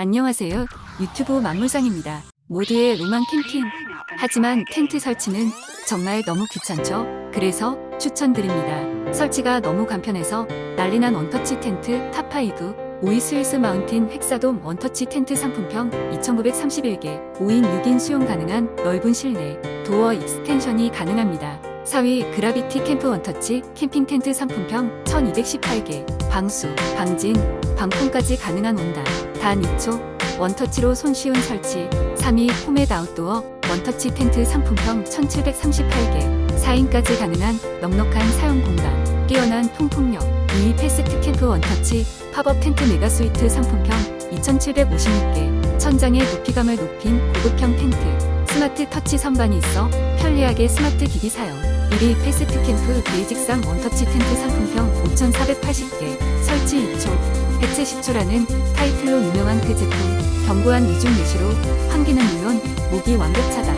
안녕하세요. 유튜브 만물상입니다. 모두의 로망 캠핑. 하지만 텐트 설치는 정말 너무 귀찮죠? 그래서 추천드립니다. 설치가 너무 간편해서 난리난 원터치 텐트 탑5 5위 스위스 마운틴 헥사돔 원터치 텐트 상품평 2931개 5인 6인 수용 가능한 넓은 실내 도어 익스텐션이 가능합니다. 4위 그라비티 캠프 원터치 캠핑 텐트 상품평 1218개 방수, 방진, 방풍까지 가능한 온다. 단 2초 원터치로 손쉬운 설치 3위 포맷 아웃도어 원터치 텐트 상품평 1738개 4인까지 가능한 넉넉한 사용 공간 뛰어난 통풍력 2위 패스트 캠프 원터치 팝업 텐트 메가 스위트 상품평 2756개 천장의 높이감을 높인 고급형 텐트 스마트 터치 선반이 있어 편리하게 스마트 기기 사용 1위 패스트 캠프 베이직상 원터치 텐트 상품평 5480개 설치 2초 해체 10초라는 타이틀로 유명한 그 제품 견고한 이중 메쉬로 환기는 물론 모기 완벽 차단